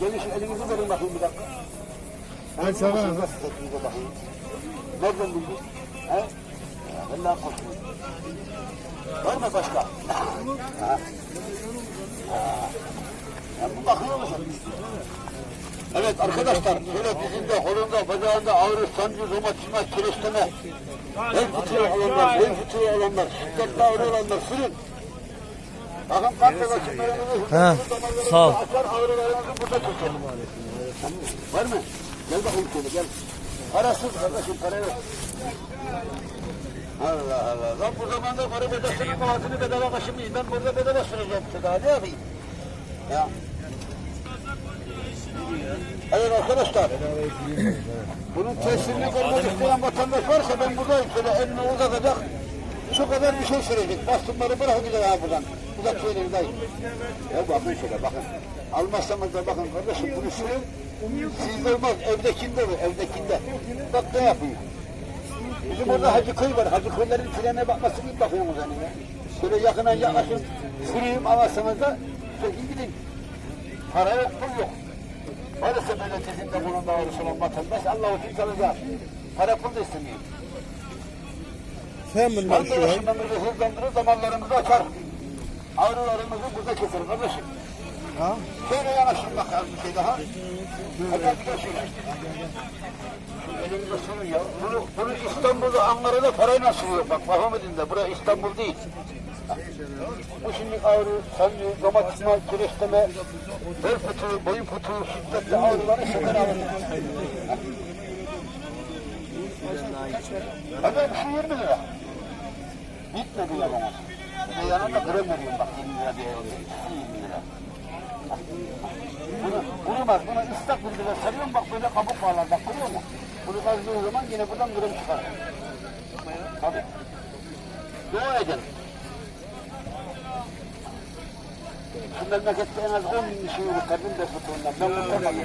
Gelin şu elinizi verin bakayım bir dakika. Ay sana. Nasıl tepkinize bakayım? Nereden bildin? He? Vallahi korkuyorum. Var mı başka? Ha. Ha. Ya bu bakıyor musun? Evet arkadaşlar, şöyle dizinde, kolunda, bacağında ağrı, sancı, romatizma, kireçleme, bel fıtığı olanlar, bel fıtığı olanlar, şiddetli ağrı olanlar, sürün. Kan dolaşımlarınızı, Ha, damarlarınızı sağ ol. açar, ağrılarınızı burada keselim. Var mı? Gel bakayım şöyle gel. Parasız kardeşim, para. Allah Allah. Lan bu zamanda para bedavasının ağzını bedava kaşımayız. Ben burada bedava süreceğim size daha ne yapayım? Ya. Evet arkadaşlar. Bunun tesirini görmek isteyen vatandaş varsa ben buradayım. Şöyle elini uzatacak. Şu kadar bir şey sürecek. Bastımları bırakacak ha buradan. Uzat şöyle dayı. Ya bakın şöyle bakın. Almazsanız da bakın kardeşim bunu sürün. Sizde olmaz. Evdekinde bu. Evdekinde. Bak ne yapıyor. Bizim orada Hacı Köy var. Hacı Köylerin trene bakması gibi bakıyorsunuz hani ya. Şöyle yakından yaklaşın. Süreyim alırsanız da çekin gidin. Para yok, pul yok. Maalesef belediyesinde bulunma ağrısı olan vatandaş Allah için çalacak. Para pul da istemiyor. Sen bunlar Kan şu an. dolaşımlarımızı hızlandırır, damarlarımızı açar. Ağrılarımızı burada keser kardeşim. Ha? Şöyle yanaşın bakalım bir şey daha. Hadi hadi gel şöyle. Elimizde sorun ya. Bunu, bunu İstanbul'da, Ankara'da parayla sürüyor. Bak Mahmud'un da. Burası İstanbul değil. Bu şimdi ağrı, sancı, romatizma, kireçleme, bel fıtığı, boyun fıtığı, şiddetli ağrıları şeker ağrı. Şu 20 lira. Bitmedi ya bana. Bir de yanında krem veriyorum bak 20 lira diye. 20 lira. Bunu, kurumaz. Bunu ıslak bir bile sarıyorum bak böyle kabuk bağlar bak görüyor musun? Bunu kazdığın zaman yine buradan krem çıkar. Tabii. Dua edin. Şu memlekette en az 10 bin kişiyi kurtardım da fıtığından. Ben kurtarmadım.